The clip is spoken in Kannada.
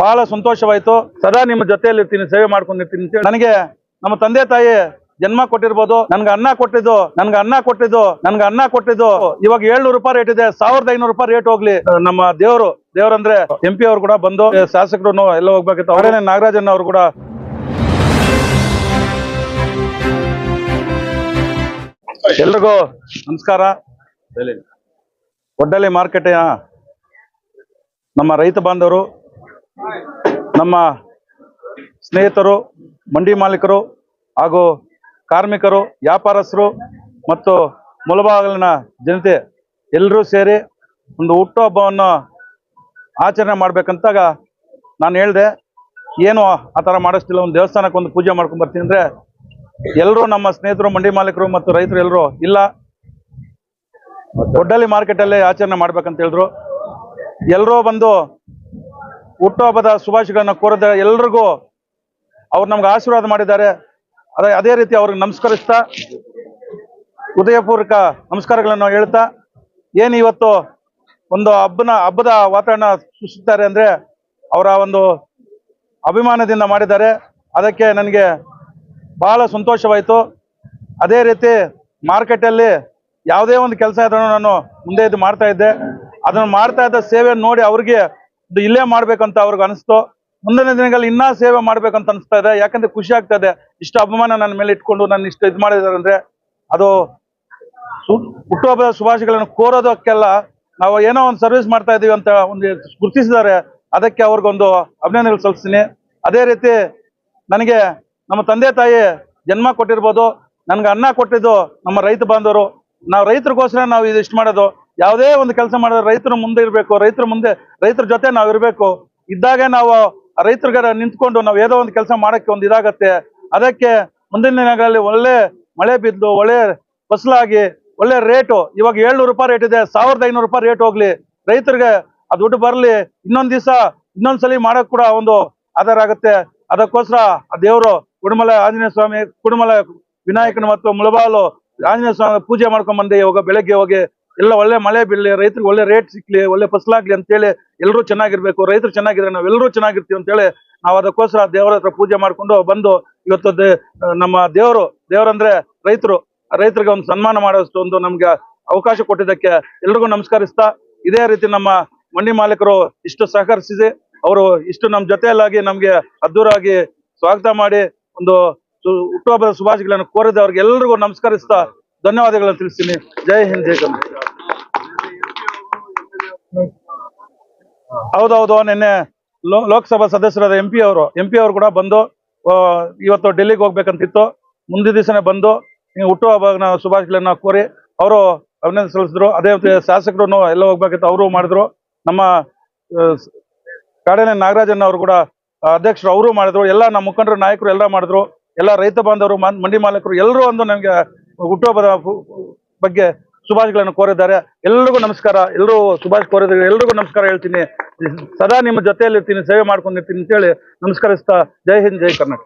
ಬಹಳ ಸಂತೋಷವಾಯ್ತು. ಸದಾ ನಿಮ್ಮ ಜೊತೆಯಲ್ಲಿ ಇರ್ತೀನಿ ಸೇವೆ ಮಾಡ್ಕೊಂಡಿರ್ತೀನಿ ನನಗೆ ನಮ್ಮ ತಂದೆ ತಾಯಿ ಜನ್ಮ ಕೊಟ್ಟಿರ್ಬೋದು. ನನ್ಗೆ ಅನ್ನ ಕೊಟ್ಟಿದ್ದು ನನ್ಗೆ ಅನ್ನ ಕೊಟ್ಟಿದ್ದು ನನ್ಗೆ ಅನ್ನ ಕೊಟ್ಟಿದ್ದು. ಇವಾಗ ಏಳ್ನೂರು ರೂಪಾಯಿ ರೇಟ್ ಇದೆ. ಸಾವಿರದ ಐನೂರು ರೂಪಾಯಿ ರೇಟ್ ಹೋಗ್ಲಿ. ನಮ್ಮ ದೇವರು ದೇವರಂದ್ರೆ ಎಂ ಪಿ ಅವರು ಕೂಡ ಬಂದು ಶಾಸಕರು ಎಲ್ಲ ಹೋಗ್ಬೇಕಿತ್ತು. ಅವರೇನೆ ನಾಗರಾಜನ್ ಅವರು ಕೂಡ. ಎಲ್ರಿಗೂ ನಮಸ್ಕಾರ. ಒಡ್ಡಲಿ ಮಾರ್ಕೆಟ್ ನಮ್ಮ ರೈತ ಬಾಂಧವರು ನಮ್ಮ ಸ್ನೇಹಿತರು, ಮಂಡಿ ಮಾಲೀಕರು ಹಾಗೂ ಕಾರ್ಮಿಕರು, ವ್ಯಾಪಾರಸ್ಥರು ಮತ್ತು ಮುಳಬಾಗಿಲಿನ ಜನತೆ ಎಲ್ಲರೂ ಸೇರಿ ಒಂದು ಹುಟ್ಟುಹಬ್ಬವನ್ನು ಆಚರಣೆ ಮಾಡಬೇಕಂತಾಗ ನಾನು ಹೇಳಿದೆ. ಏನು ಆ ಥರ ಮಾಡಿಸ್ತಿಲ್ಲ, ಒಂದು ದೇವಸ್ಥಾನಕ್ಕೆ ಒಂದು ಪೂಜೆ ಮಾಡ್ಕೊಂಡು ಬರ್ತೀನಿ ಅಂದರೆ ಎಲ್ಲರೂ ನಮ್ಮ ಸ್ನೇಹಿತರು, ಮಂಡಿ ಮಾಲೀಕರು ಮತ್ತು ರೈತರು ಎಲ್ಲರೂ ಇಲ್ಲ. ದೊಡ್ಡಲ್ಲಿ ಮಾರ್ಕೆಟಲ್ಲೇ ಆಚರಣೆ ಮಾಡ್ಬೇಕಂತ ಹೇಳಿದ್ರು. ಎಲ್ಲರೂ ಬಂದು ಹುಟ್ಟುಹಬ್ಬದ ಶುಭಾಶಯಗಳನ್ನ ಕೋರದ ಎಲ್ರಿಗೂ ಅವ್ರು ನಮ್ಗೆ ಆಶೀರ್ವಾದ ಮಾಡಿದ್ದಾರೆ. ಅದೇ ಅದೇ ರೀತಿ ಅವ್ರಿಗೆ ನಮಸ್ಕರಿಸ್ತಾ ಹೃದಯಪೂರ್ವಕ ನಮಸ್ಕಾರಗಳನ್ನು ಹೇಳ್ತಾ, ಏನು ಇವತ್ತು ಒಂದು ಹಬ್ಬನ, ಹಬ್ಬದ ವಾತಾವರಣ ಸೃಷ್ಟಿಸ್ತಾರೆ ಅಂದ್ರೆ ಅವರ ಒಂದು ಅಭಿಮಾನದಿಂದ ಮಾಡಿದ್ದಾರೆ. ಅದಕ್ಕೆ ನನಗೆ ಬಹಳ ಸಂತೋಷವಾಯಿತು. ಅದೇ ರೀತಿ ಮಾರ್ಕೆಟಲ್ಲಿ ಯಾವುದೇ ಒಂದು ಕೆಲಸ ಇದ್ರೂ ನಾನು ಮುಂದೆ ಇದು ಮಾಡ್ತಾ ಇದ್ದೆ. ಅದನ್ನು ಮಾಡ್ತಾ ಇದ್ದ ಸೇವೆಯನ್ನು ನೋಡಿ ಅವ್ರಿಗೆ ಇಲ್ಲೇ ಮಾಡ್ಬೇಕಂತ ಅವ್ರಿಗೆ ಅನಿಸ್ತು, ಮುಂದಿನ ದಿನಗಳಲ್ಲಿ ಇನ್ನೂ ಸೇವೆ ಮಾಡ್ಬೇಕಂತ ಅನಿಸ್ತಾ ಇದೆ. ಯಾಕಂದ್ರೆ ಖುಷಿ ಆಗ್ತಾ ಇದೆ. ಇಷ್ಟು ಅಭಿಮಾನ ನನ್ನ ಮೇಲೆ ಇಟ್ಕೊಂಡು ನನ್ನ ಇಷ್ಟು ಇದು ಮಾಡಿದ್ದಾರೆ ಅಂದ್ರೆ ಅದು ಹುಟ್ಟುಹಬ್ಬದ ಶುಭಾಶಯಗಳನ್ನು ಕೋರೋದಕ್ಕೆಲ್ಲ ನಾವು ಏನೋ ಒಂದು ಸರ್ವಿಸ್ ಮಾಡ್ತಾ ಇದೀವಿ ಅಂತ ಒಂದು ಗುರುತಿಸಿದ್ದಾರೆ. ಅದಕ್ಕೆ ಅವ್ರಿಗೊಂದು ಅಭಿನಂದನೆಗಳು ಸಲ್ಲಿಸ್ತೀನಿ. ಅದೇ ರೀತಿ ನನಗೆ ನಮ್ಮ ತಂದೆ ತಾಯಿ ಜನ್ಮ ಕೊಟ್ಟಿರ್ಬೋದು. ನನ್ಗೆ ಅನ್ನ ಕೊಟ್ಟಿದ್ದು ನಮ್ಮ ರೈತ ಬಾಂಧವರು. ನಾವು ರೈತರಿಗೋಸ್ಕರ ನಾವು ಇದಿಷ್ಟು ಮಾಡೋದು. ಯಾವುದೇ ಒಂದು ಕೆಲಸ ಮಾಡಿದ್ರೆ ರೈತರ ಮುಂದೆ ಇರಬೇಕು, ರೈತರ ಮುಂದೆ, ರೈತರ ಜೊತೆ ನಾವು ಇರಬೇಕು. ಇದ್ದಾಗ ನಾವು ರೈತರಿಗೆ ನಿಂತ್ಕೊಂಡು ನಾವು ಏನೋ ಒಂದು ಕೆಲಸ ಮಾಡಕ್ಕೆ ಒಂದು ಇದಾಗತ್ತೆ. ಅದಕ್ಕೆ ಮುಂದಿನ ದಿನಗಳಲ್ಲಿ ಒಳ್ಳೆ ಮಳೆ ಬಿದ್ದು, ಒಳ್ಳೆ ಫಸಲಾಗಿ, ಒಳ್ಳೆ ರೇಟು, ಇವಾಗ ಏಳ್ನೂರು ರೂಪಾಯಿ ರೇಟ್ ಇದೆ, ಸಾವಿರದ ಐನೂರು ರೂಪಾಯಿ ರೇಟ್ ಹೋಗ್ಲಿ. ರೈತರಿಗೆ ಆ ದುಡ್ಡು ಬರಲಿ. ಇನ್ನೊಂದು ದಿವಸ ಇನ್ನೊಂದ್ಸಲಿ ಮಾಡಕ್ ಕೂಡ ಒಂದು ಆಧಾರ ಆಗುತ್ತೆ. ಅದಕ್ಕೋಸ್ಕರ ಆ ದೇವರು ಕುಡುಮಲ ಆಂಜನೇಯ ಸ್ವಾಮಿ, ಕುಡುಮಲ ವಿನಾಯಕನ ಮತ್ತು ಮುಳಬಾಲು ಆಂಜನೇಯ ಸ್ವಾಮಿ ಪೂಜೆ ಮಾಡ್ಕೊಂಡ್ ಬಂದೆ. ಇವಾಗ ಬೆಳಗ್ಗೆ ಹೋಗಿ ಎಲ್ಲ ಒಳ್ಳೆ ಮಳೆ ಬೀಳಲಿ ರೈತರಿಗೆ ಒಳ್ಳೆ ರೇಟ್ ಸಿಕ್ಲಿ, ಒಳ್ಳೆ ಫಸಲಾಗ್ಲಿ ಅಂತೇಳಿ ಎಲ್ಲರೂ ಚೆನ್ನಾಗಿರ್ಬೇಕು. ರೈತರು ಚೆನ್ನಾಗಿದ್ರೆ ನಾವೆಲ್ಲರೂ ಚೆನ್ನಾಗಿರ್ತೀವಿ ಅಂತೇಳಿ ನಾವು ಅದಕ್ಕೋಸ್ಕರ ದೇವರ ಹತ್ರ ಪೂಜೆ ಮಾಡ್ಕೊಂಡು ಬಂದು ಇವತ್ತು ನಮ್ಮ ದೇವರು ದೇವರಂದ್ರೆ ರೈತರು. ರೈತರಿಗೆ ಒಂದು ಸನ್ಮಾನ ಮಾಡೋಷ್ಟು ಒಂದು ನಮ್ಗೆ ಅವಕಾಶ ಕೊಟ್ಟಿದ್ದಕ್ಕೆ ಎಲ್ರಿಗೂ ನಮಸ್ಕರಿಸ್ತಾ, ಇದೇ ರೀತಿ ನಮ್ಮ ಮಂಡಿ ಮಾಲೀಕರು ಇಷ್ಟು ಸಹಕರಿಸಿದೆ ಅವರು ಇಷ್ಟು ನಮ್ಮ ಜೊತೆಯಲ್ಲಾಗಿ ನಮ್ಗೆ ಅದ್ದೂರಾಗಿ ಸ್ವಾಗತ ಮಾಡಿ ಒಂದು ಹುಟ್ಟುಹಬ್ಬದ ಶುಭಾಶಯಗಳನ್ನು ಕೋರಿದ ಅವ್ರಿಗೆ ಎಲ್ರಿಗೂ ನಮಸ್ಕರಿಸ್ತಾ ಧನ್ಯವಾದಗಳನ್ನು ತಿಳಿಸ್ತೀನಿ. ಜೈ ಹಿಂದ್, ಜೈ ಕನ್ನಡ ಹೌದೌದು, ನಿನ್ನೆ ಲೋಕಸಭಾ ಸದಸ್ಯರಾದ ಎಂ ಅವರು ಎಂ ಪಿ ಅವರು ಕೂಡ ಬಂದು ಇವತ್ತು ಡೆಲ್ಲಿಗೆ ಹೋಗ್ಬೇಕಂತಿತ್ತು. ಮುಂದಿನ ದಿವಸನೇ ಬಂದು ಹುಟ್ಟುಹಬ್ಬನ ಶುಭಾಶಯಗಳನ್ನ ಕೋರಿ, ಅವರು ಅಭಿನಂದನೆ ಸಲ್ಲಿಸಿದ್ರು. ಅದೇ ಶಾಸಕರು ಎಲ್ಲ ಹೋಗ್ಬೇಕಿತ್ತು ಅವರು ಮಾಡಿದ್ರು. ನಮ್ಮ ಕಾಡನೆ ನಾಗರಾಜನ್ ಅವರು ಕೂಡ ಅಧ್ಯಕ್ಷರು ಅವರು ಮಾಡಿದ್ರು. ಎಲ್ಲ ನಮ್ಮ ಮುಖಂಡರು, ನಾಯಕರು ಎಲ್ಲ ಮಾಡಿದ್ರು. ಎಲ್ಲ ರೈತ ಬಾಂಧವರು ಮಂಡಿ ಮಾಲೀಕರು ಎಲ್ಲರೂ ಒಂದು ನಮಗೆ ಹುಟ್ಟುಹಬ್ಬದ ಬಗ್ಗೆ ಶುಭಾಶಯಗಳನ್ನು ಕೋರಿದ್ದಾರೆ. ಎಲ್ರಿಗೂ ನಮಸ್ಕಾರ. ಎಲ್ಲರೂ ಸುಭಾಷ್ ಕೋರಿದ್ದಾರೆ. ಎಲ್ರಿಗೂ ನಮಸ್ಕಾರ ಹೇಳ್ತೀನಿ. ಸದಾ ನಿಮ್ಮ ಜೊತೆಯಲ್ಲಿ ಇರ್ತೀನಿ ಸೇವೆ ಮಾಡ್ಕೊಂಡಿರ್ತೀನಿ ಅಂತೇಳಿ ನಮಸ್ಕರಿಸ್ತಾ ಜೈ ಹಿಂದ್, ಜೈ ಕರ್ನಾಟಕ.